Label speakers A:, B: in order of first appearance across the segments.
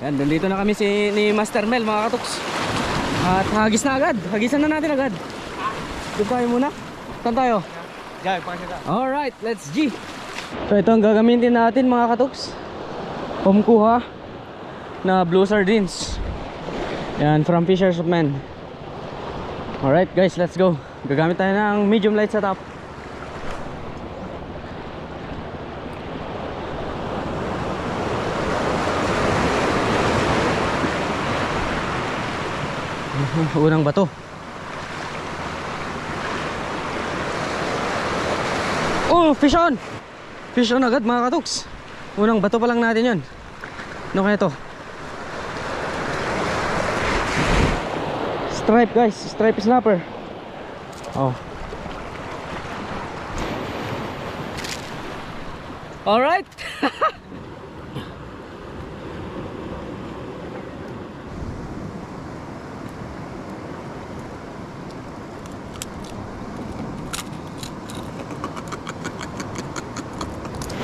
A: Yan, nandito na kami si, ni Master Mel mga katoks. At hagis na agad. Hagisan na natin agad. Doon tayo muna. Saan tayo?
B: Diyan, pakasya ka.
A: Alright, let's G. So ito ang gagamitin natin mga katoks. Pumkuha na blue sardines. Yan, from Fisher's Man. Alright guys, let's go. Gagamit tayo ng medium light setup. Unang bato. Oh, fish on! Fish on agad mga katuks. Unang bato pa lang natin yun. Ano kaya to? Stripe guys, stripe snapper. Oh. Alright.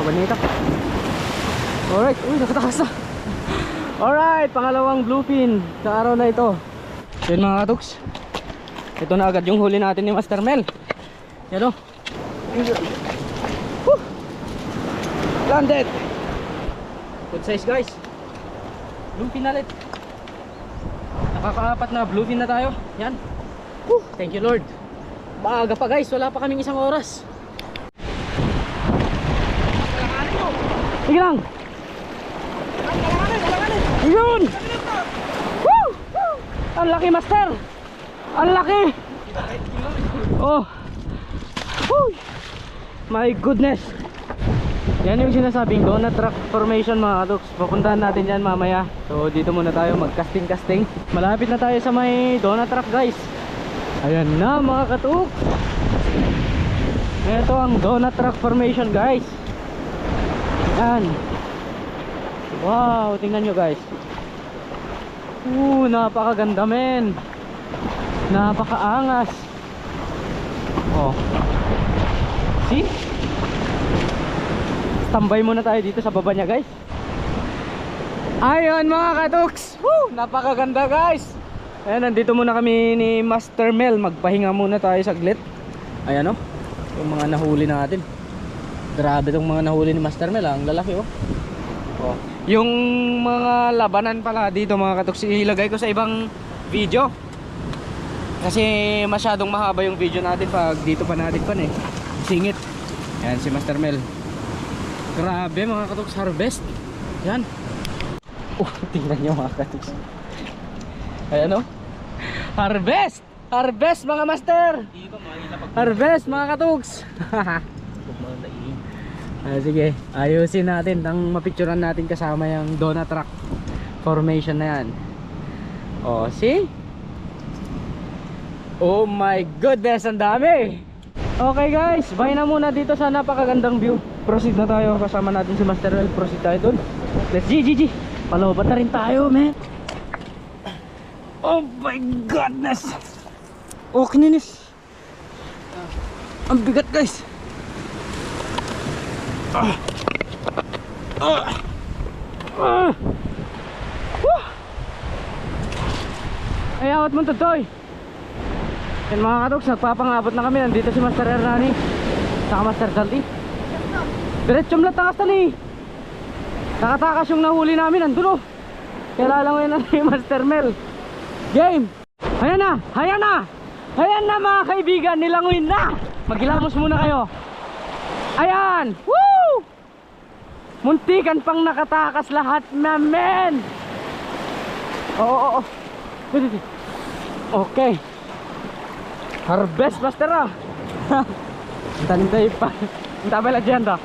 A: Mabanita. Alright, na. Alright, pangalawang bluefin sa araw na ito. So yun mga katuks. Ito na agad yung huli natin ni Master Mel. Yan o. Woo! Landed! Good size guys. Bluefin na ulit. Nakakaapat na bluefin na tayo. Yan. Thank you Lord. Maaga pa guys, wala pa kaming isang oras. Sige lang. Yun! Woo! Ang laki master! Ang laki! Oh! Woo! My goodness! Yan yung sinasabing donut truck formation mga katoks. Pupuntahan natin yan mamaya. So dito muna tayo mag-casting casting. Malapit na tayo sa may donut truck guys. Ayan na mga katoks. Ito ang donut truck formation guys. Yan. Wow, tingnan nyo guys. Uh, napakaganda men. Napakaangas. Oh. See? Tambay muna tayo dito sa baba niya guys. Ayun mga katuks. Woo, napakaganda guys. Ayan, nandito muna kami ni Master Mel. Magpahinga muna tayo saglit. Ayan oh. Yung mga nahuli natin. Grabe tong mga nahuli ni Master Mel, ah. ang lalaki oh. oh. Yung mga labanan pala dito mga katuks, ilagay ko sa ibang video. Kasi masyadong mahaba yung video natin pag dito pa natin pan eh. Singit. Yan si Master Mel. Grabe mga katuks, harvest. Yan. Oh, tingnan nyo mga katuks. Ayan oh. Harvest! Harvest mga master! Harvest mga katuks! Ah, sige, ayusin natin nang mapicturean natin kasama yung donut truck formation na yan. Oh, see? Oh my goodness, ang dami! Okay guys, bye na muna dito sa napakagandang view. Proceed na tayo kasama natin si Master Well. Proceed tayo dun. Let's G, G, G. Palobat na rin tayo, man. Oh my goodness! Oh, kininis. Ang bigat guys. Ah. Ah. Ah. Woo. Ay, awat mo tutoy. Yan mga katoks, nagpapangabot na kami. Nandito si Master Hernani. Saka Master Salty. Diretsong latangas tali. Nakatakas yung nahuli namin. Nandun o. Kaya lang ngayon na ni Master Mel. Game! Ayan na! Ayan na! Ayan na mga kaibigan! Nilanguin na! Magilamos muna kayo. Ayan! Woo! Muntikan pang nakatakas lahat namin! Oo, oo, oo. Okay. Harvest master ah. Tanday pa. Ang tabay lang dyan da.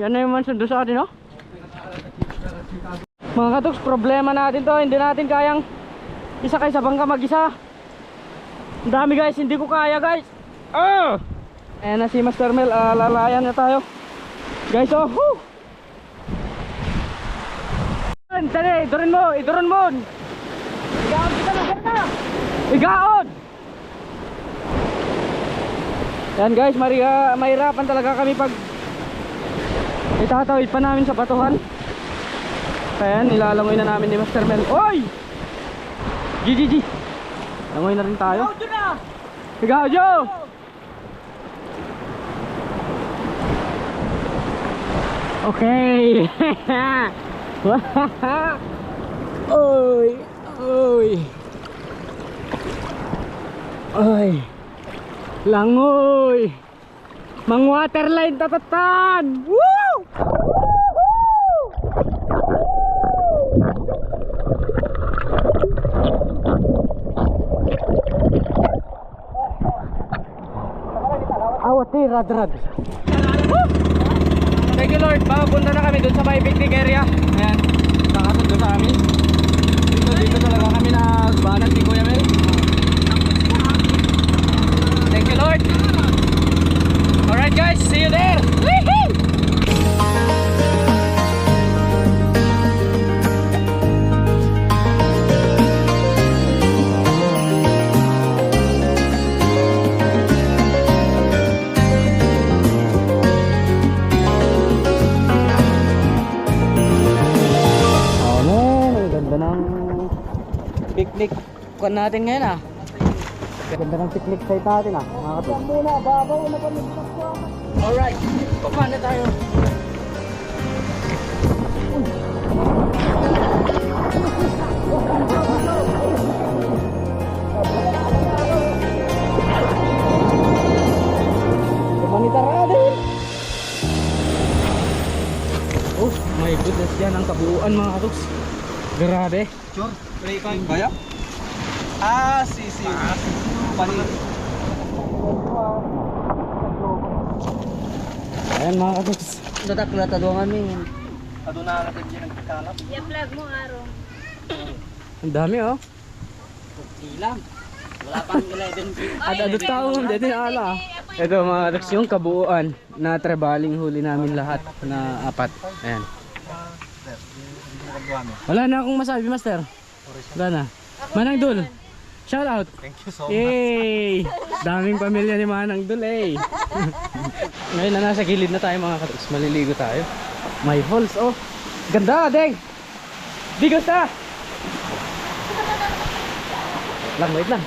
A: Yan na yung mansion doon sa atin oh. Mga katoks, problema natin to. Hindi natin kayang isa kay sa bangka mag-isa. Ang dami guys, hindi ko kaya guys. Ah! Ayan na si Master Mel, ah, lalayan na tayo. Guys, oh! Dali, idurin mo, idurin mo. Igaon kita na, na. Igaon! Yan guys, mariga, mahirapan talaga kami pag itatawid pa namin sa batuhan. Ayan, nilalangoy na namin ni Master Mel. Oy! G, G, G. Langoy na rin tayo. Ikaw, Joe! Okay. oy, oy. Oy. Langoy. Mang waterline tatatan. Woo! Awati rad-rad. Thank you Lord, papunta na kami dun sa may picnic area. Ayan, nakasundo sa amin. Dito, dito talaga kami nagbanat ni Kuya Mel. Thank you Lord. Alright guys, see you there. Woohoo! Kuan natin ngayon ah. Ganda ng picnic site natin ah. Mga kapit. muna, babaw na pa Alright, pumana tayo. Pumanitar natin. Oh my goodness yan ang kabuuan mga katoks. Grabe.
B: Sure, play pa ba ya? Ah, si si. Pani.
A: Ayan mga katoks.
B: Dadak na tadungan mi. Aduna natin diyan nagkalap.
C: I-vlog mo, Aro.
A: Ang dami oh.
B: Silang. Wala pang 11 feet.
A: Ada tao dito na ala. Ito mga katoks yung kabuuan na traveling huli namin lahat na apat. Ayan. Wala na akong masabi master. Wala na. Manang Dul. Shout out.
B: Thank you so
A: Yay! Daming pamilya ni Manang Dul eh. Ngayon na nasa gilid na tayo mga katoks. Maliligo tayo. May falls oh. Ganda, Deng! Bigos na! Lang, wait lang.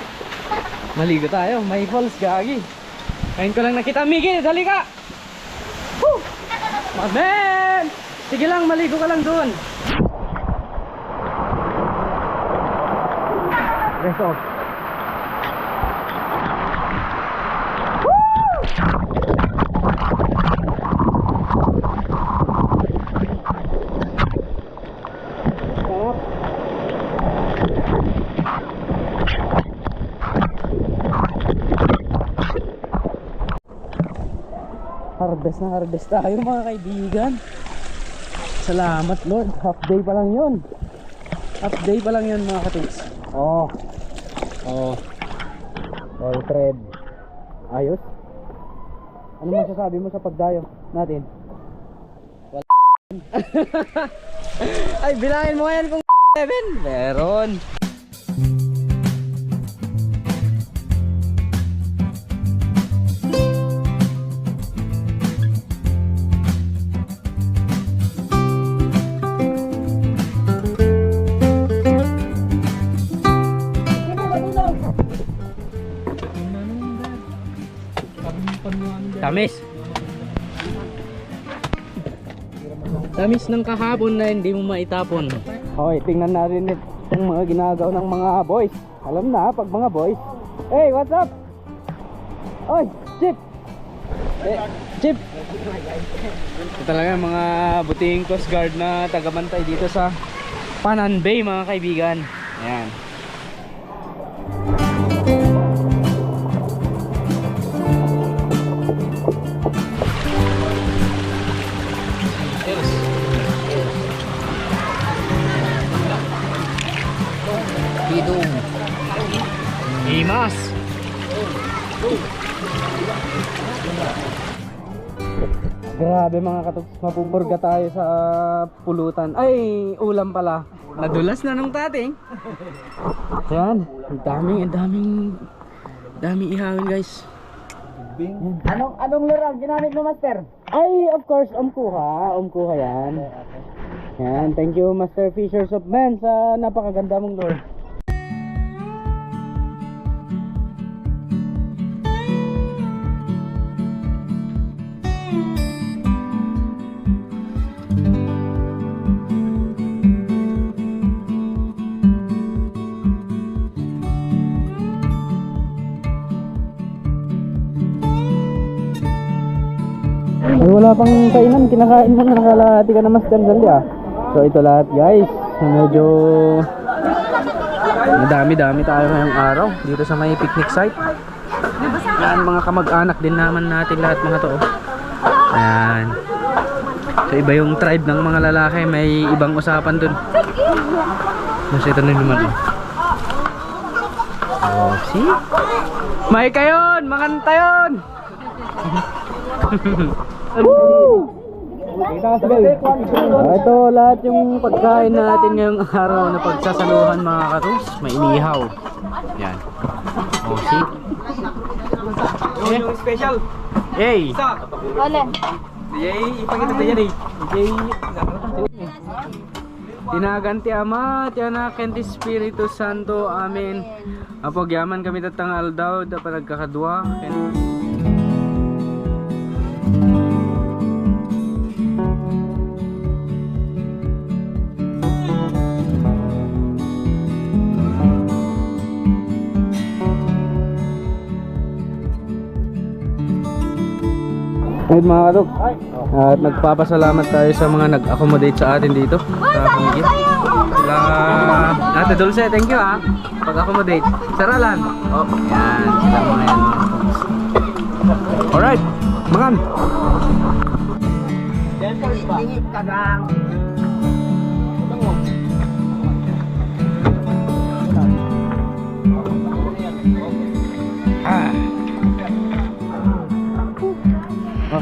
A: Maligo tayo. May falls, gagi. Ngayon ko lang nakita. Miggy, dali ka! Woo! My man! Sige lang, maligo ka lang doon. Rest off. Harvest na harvest tayo mga kaibigan. Salamat Lord. Half day pa lang yun. Half day pa lang yun mga katiks. Oh. Oh. All thread. Ayos. Ano masasabi mo sa pagdayo natin? Wala. Ay, bilangin mo yan kung 7. Meron. Tamis ng kahapon na hindi mo maitapon. Hoy, tingnan natin itong mga ginagawa ng mga boys. Alam na, pag mga boys. Hey, what's up? Oy, Chip! Eh, Chip! Ito talaga yung mga buting Coast Guard na tagabantay dito sa Panan Bay mga kaibigan. Ayan. Grabe mga katuks, mapupurga tayo sa pulutan. Ay, ulam pala. Nadulas na nung tating. Yan, ang daming, ang daming, daming ihawin guys.
B: Anong anong laro ang ginamit mo, Master?
A: Ay, of course, umkuha. Umkuha yan. Yan, thank you Master Fishers of Men sa napakaganda mong lure. Pang kainan, kinakain mo na nakalahati ka na Master Dali ah. So ito lahat guys, medyo madami-dami tayo ngayong araw dito sa may picnic site. Yan, mga kamag-anak din naman natin lahat mga to. oh. Ayan. So iba yung tribe ng mga lalaki, may ibang usapan dun. Mas ito na naman oh. Oh, see? May kayon! Makanta yun! Ah, ito lahat yung pagkain natin ngayong araw na pagsasaluhan mga katus. May inihaw. Yan. Oh, see?
B: Yung, yung special.
A: Hey!
B: Isa.
C: Wala.
B: Yay, ipakita tayo yan eh.
A: Yay! Tinaganti ama, tiana kenti Espiritu Santo, amen. Apogyaman kami tatangal daw, dapat nagkakadwa. Ngayon mga katok, at nagpapasalamat tayo sa mga nag-accommodate sa atin dito sa Pangigit. Sila, Ate Dulce, thank you ha. Pag-accommodate. Saralan. Oh, yan. Sila mga yan. Alright, makan.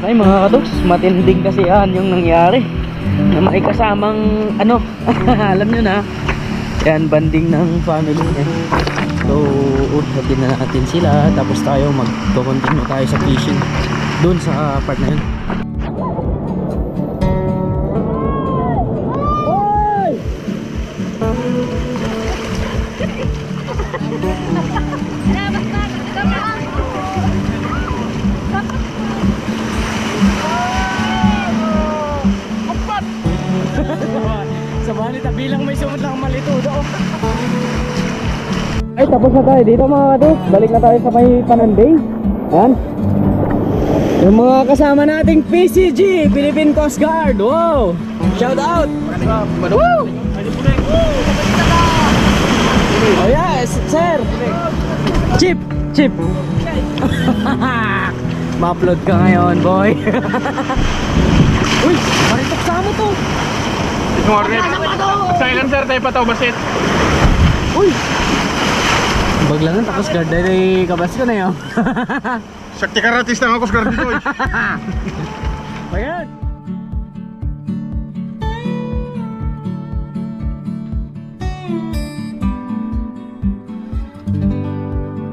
A: Okay mga katuks, matinding kasiyahan yung nangyari na may kasamang ano, alam nyo na yan, banding ng family eh. So, usapin na natin sila tapos tayo mag-continue tayo sa fishing doon sa part na yun sa banita bilang may sumot lang malitudo. Ay tapos na tayo dito mga katos balik na tayo sa may pananday. Yan yung mga kasama nating PCG Philippine Coast Guard. Wow! Shout out! Woo! oh yes sir. Chip chip. Ma-upload ka ngayon boy. Uy maritok sa mo to
D: Morning. Silent sir, tayo pa to, basit.
A: Uy! Baglangan tapos guard ay kabas ko na yun.
D: Sakti karatis na ako sa dito.
A: Ayan!